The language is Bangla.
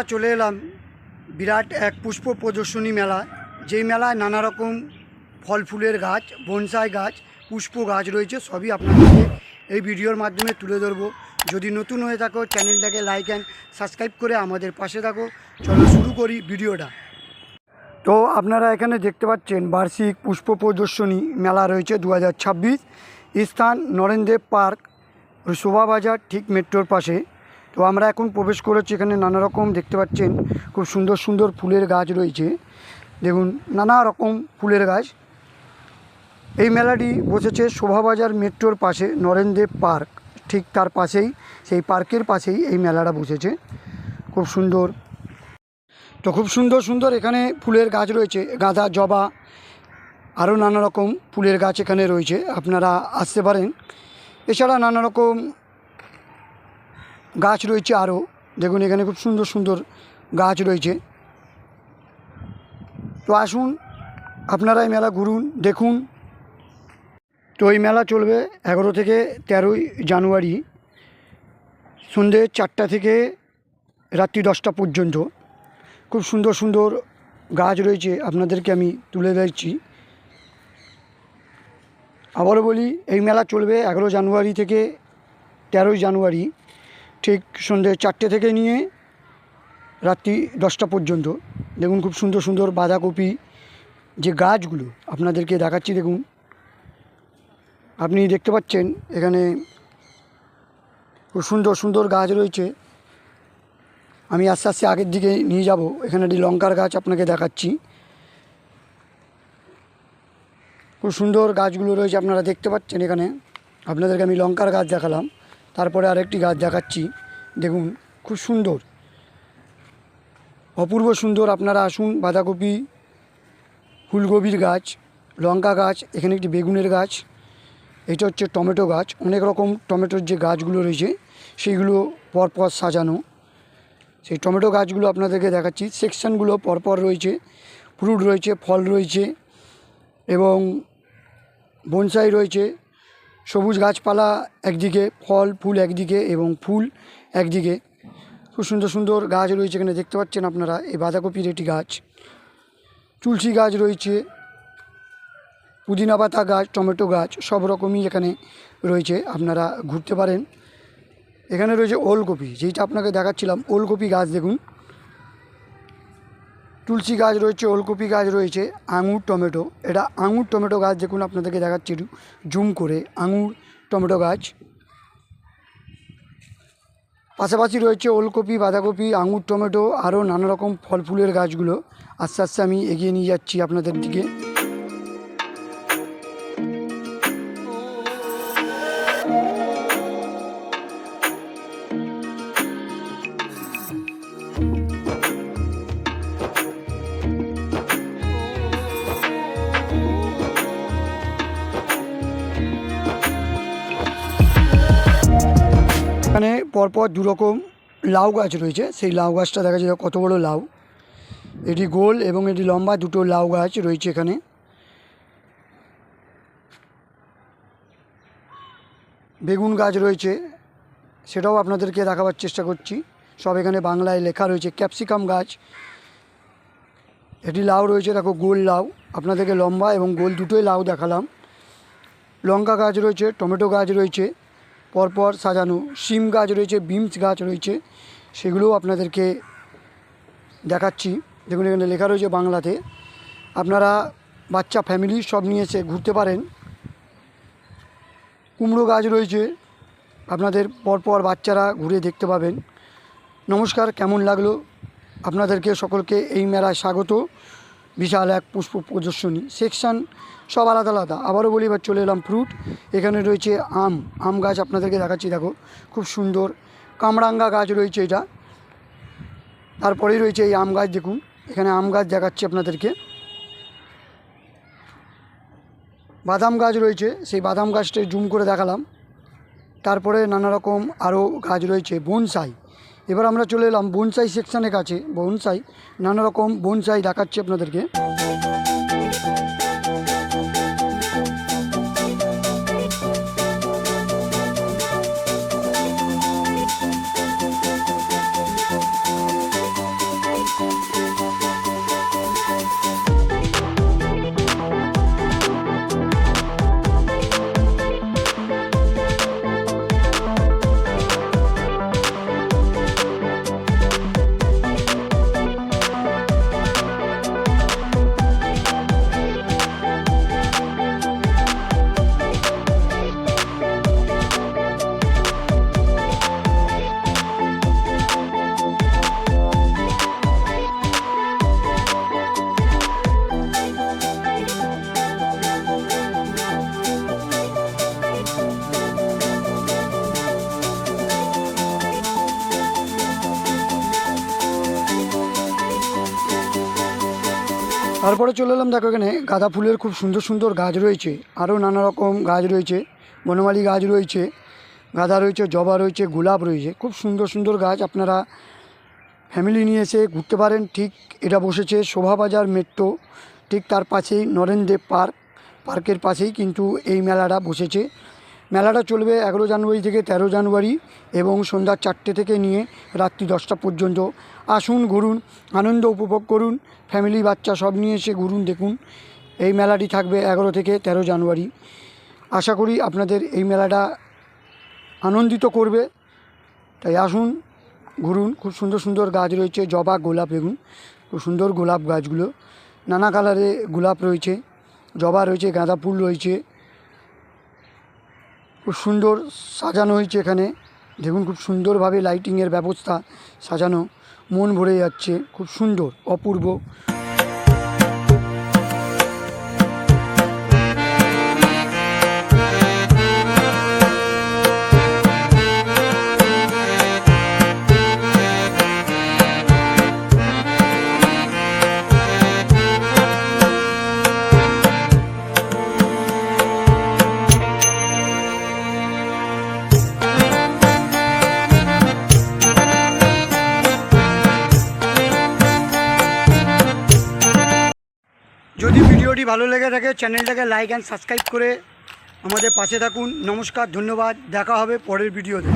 আমরা চলে এলাম বিরাট এক পুষ্প প্রদর্শনী মেলা যেই মেলায় নানা রকম ফল ফুলের গাছ, বনসাই গাছ, পুষ্প গাছ রয়েছে, সবই আপনাদেরকে এই ভিডিওর মাধ্যমে তুলে ধরবো। যদি নতুন হয়ে থাকো, চ্যানেলটাকে লাইক অ্যান্ড সাবস্ক্রাইব করে আমাদের পাশে থাকো। চলো শুরু করি ভিডিওটা। তো আপনারা এখানে দেখতে পাচ্ছেন বার্ষিক পুষ্প প্রদর্শনী মেলা রয়েছে দু হাজার ছাব্বিশ। স্থান নরেন্দ্র পার্ক, শোভাবাজার ঠিক মেট্রোর পাশে। তো আমরা এখন প্রবেশ করেছি, এখানে নানা রকম দেখতে পাচ্ছেন, খুব সুন্দর সুন্দর ফুলের গাছ রয়েছে। দেখুন, নানা রকম ফুলের গাছ। এই মেলাটি বসেছে শোভাবাজার মেট্রোর পাশে নরেন্দ্র পার্ক। ঠিক তার পাশেই, সেই পার্কের পাশেই এই মেলাটা বসেছে। খুব সুন্দর। তো খুব সুন্দর সুন্দর এখানে ফুলের গাছ রয়েছে, গাঁদা, জবা, আরও নানা রকম ফুলের গাছ এখানে রয়েছে, আপনারা আসতে পারেন। এছাড়া নানা রকম গাছ রয়েছে আরও। দেখুন, এখানে খুব সুন্দর সুন্দর গাছ রয়েছে। তো আসুন আপনারা এই মেলা ঘুরুন, দেখুন। তো এই মেলা চলবে এগারো থেকে তেরোই জানুয়ারি সন্ধ্যে চারটা থেকে রাত্রি দশটা পর্যন্ত। খুব সুন্দর সুন্দর গাছ রয়েছে, আপনাদেরকে আমি তুলে দিচ্ছি আবারও বলি, এই মেলা চলবে এগারো জানুয়ারি থেকে তেরোই জানুয়ারি। ঠিক সন্ধ্যে চারটে থেকে নিয়ে রাত্রি দশটা পর্যন্ত। দেখুন খুব সুন্দর সুন্দর বাঁধাকপি যে গাছগুলো, আপনাদেরকে দেখাচ্ছি দেখুন। আপনি দেখতে পাচ্ছেন এখানে খুব সুন্দর সুন্দর গাছ রয়েছে। আমি আস্তে আস্তে আগের দিকে নিয়ে যাব, এখানে একটি লঙ্কার গাছ আপনাকে দেখাচ্ছি। খুব সুন্দর গাছগুলো রয়েছে, আপনারা দেখতে পাচ্ছেন এখানে। আপনাদেরকে আমি লঙ্কার গাছ দেখালাম। তারপরে আরেকটি গাছ দেখাচ্ছি। দেখুন, খুব সুন্দর। অপূর্ব সুন্দর আপনারা আসুন, বাঁধাকপি, ফুলকপির গাছ, লঙ্কা গাছ, এখানে একটি বেগুনের গাছ, এটা হচ্ছে টমেটো গাছ। অনেক রকম টমেটোর যে গাছগুলো রয়েছে, সেইগুলো পরপর সাজানো। সেই টমেটো গাছগুলো আপনাদেরকে দেখাচ্ছি। সেকশানগুলো পরপর রয়েছে, ফ্রুট রয়েছে, ফল রয়েছে, এবং বনসাই রয়েছে সবুজ গাছপালা একদিকে, ফল, ফুল একদিকে এবং ফুল একদিকে। খুব সুন্দর সুন্দর গাছ রয়েছে এখানে, দেখতে পাচ্ছেন আপনারা, এই বাঁধাকপির একটি গাছ। তুলসী গাছ রয়েছে, পুদিনা পাতা গাছ, টমেটো গাছ, সব রকমই এখানে রয়েছে, আপনারা ঘুরতে পারেন। এখানে রয়েছে ওলকপি, যেইটা আপনাকে দেখাচ্ছিলাম, ওলকপি গাছ দেখুন। তুলসী গাছ রয়েছে, ওলকপি গাছ রয়েছে, আঙুর, টমেটো। এটা আঙুর, টমেটো গাছ দেখুন, আপনাদেরকে দেখাচ্ছি একটু। জুম করে আঙুর, টমেটো গাছ। পাশাপাশি রয়েছে ওলকপি, বাঁধাকপি, আঙুর, টমেটো, আরও নানা রকম ফল ফুলের গাছগুলো। আস্তে আস্তে আমি এগিয়ে নিয়ে যাচ্ছি আপনাদের দিকে। পরপর দুরকম লাউ গাছ রয়েছে। সেই লাউ গাছটা দেখা যায় কত বড় লাউ। এটি গোল এবং এটি লম্বা দুটো লাউ গাছ রয়েছে এখানে। বেগুন গাছ রয়েছে, সেটাও আপনাদেরকে দেখাবার চেষ্টা করছি। সব এখানে বাংলায় লেখা রয়েছে, ক্যাপসিকাম গাছ। এটি লাউ রয়েছে, দেখো গোল লাউ। আপনাদেরকে লম্বা এবং গোল দুটোই লাউ দেখালাম। লঙ্কা গাছ রয়েছে, টমেটো গাছ রয়েছে। পরপর সাজানো শিম গাছ রয়েছে, বিমস গাছ রয়েছে, সেগুলোও আপনাদেরকে দেখাচ্ছি। দেখুন, এখানে লেখা রয়েছে বাংলাতে। আপনারা বাচ্চা ফ্যামিলি সব নিয়ে এসে ঘুরতে পারেন। কুমড়ো গাছ রয়েছে, আপনাদের পরপর বাচ্চারা ঘুরে দেখতে পাবেন। নমস্কার, কেমন লাগল? আপনাদেরকে সকলকে এই মেলায় স্বাগত। বিশাল এক পুষ্প প্রদর্শনী সেকশান সব আলাদা আলাদা। আবারও বলি, এবার চলে এলাম ফ্রুট এখানে রয়েছে আম আম গাছ আপনাদেরকে দেখাচ্ছি, দেখো, খুব সুন্দর। কামরাঙ্গা গাছ রয়েছে এটা। তারপরেই রয়েছে এই আম গাছ, দেখুন। এখানে আম গাছ দেখাচ্ছি আপনাদেরকে। বাদাম গাছ রয়েছে, সেই বাদাম গাছটা জুম করে দেখালাম। তারপরে নানা রকম আরও গাছ রয়েছে বনসাই এবার আমরা চলে এলাম বনসাই সেকশানের কাছে। বনসাই নানা রকম বনসাই দেখাচ্ছি আপনাদেরকে। তারপরে চলে এলাম দেখো এখানে, গাঁদা ফুলের খুব সুন্দর সুন্দর গাছ রয়েছে, আরও নানা রকম গাছ রয়েছে, বনমালী গাছ রয়েছে, গাঁদা রয়েছে, জবা রয়েছে, গোলাপ রয়েছে, খুব সুন্দর সুন্দর গাছ আপনারা ফ্যামিলি নিয়ে এসে ঘুরতে পারেন, ঠিক এটা বসেছে শোভাবাজার মেট্রো ঠিক তার পাশেই নরেনদেব পার্ক পার্কের পাশেই কিন্তু এই মেলাটা বসেছে। মেলাটা চলবে এগারো জানুয়ারি থেকে তেরো জানুয়ারি এবং সন্ধ্যা চারটে থেকে নিয়ে রাত্রি দশটা পর্যন্ত। আসুন, ঘুরুন, আনন্দ উপভোগ করুন ফ্যামিলি বাচ্চা সব নিয়ে এসে ঘুরুন, দেখুন। এই মেলাটি থাকবে এগারো থেকে তেরো জানুয়ারি। আশা করি আপনাদের এই মেলাটা আনন্দিত করবে। তাই আসুন, ঘুরুন। খুব সুন্দর সুন্দর গাছ রয়েছে, জবা, গোলাপ বেগুন খুব সুন্দর গোলাপ গাছগুলো। নানা কালারে গোলাপ রয়েছে, জবা রয়েছে, গাঁদা ফুল রয়েছে। খুব সুন্দর সাজানো হয়েছে এখানে। দেখুন, খুব সুন্দরভাবে লাইটিংয়ের ব্যবস্থা সাজানো। মন ভরে যাচ্ছে, খুব সুন্দর, অপূর্ব। ভালো লেগে থাকে, চ্যানেলটাকে লাইক অ্যান্ড সাবস্ক্রাইব করে আমাদের পাশে থাকুন। নমস্কার, ধন্যবাদ। দেখা হবে পরের ভিডিওতে